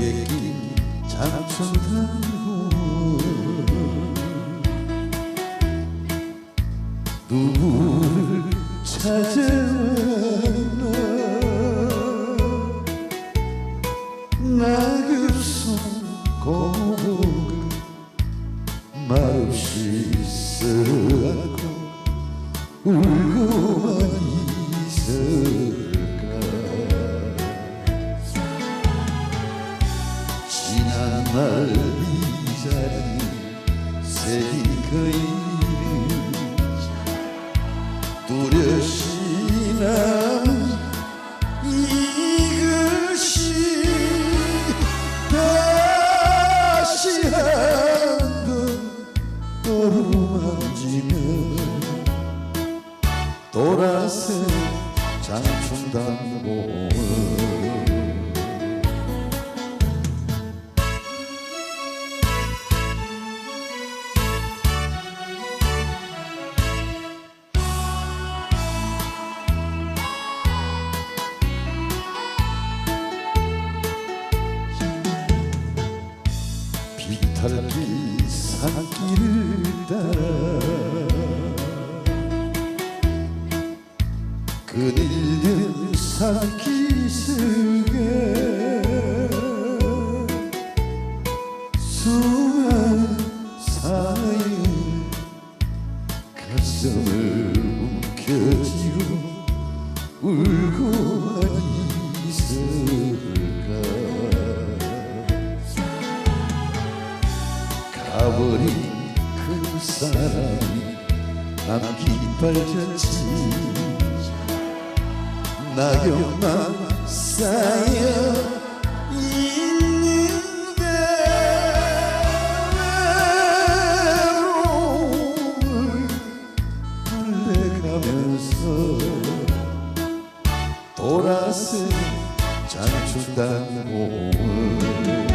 목에 낀 장충탄호 누구를 찾아 나그손 고복 말없이 쓸어안고 울고 이 자리 새긴 그 이름 뚜렷이 난 이것이 다시 한번 어루만지면 돌아서 장충당봉을 비탈길 산길을 따라 그늘든 산기슭 가버린 그 사람이 남긴 발자취. 낙엽만 쌓여 돌아서 장춘단 몸을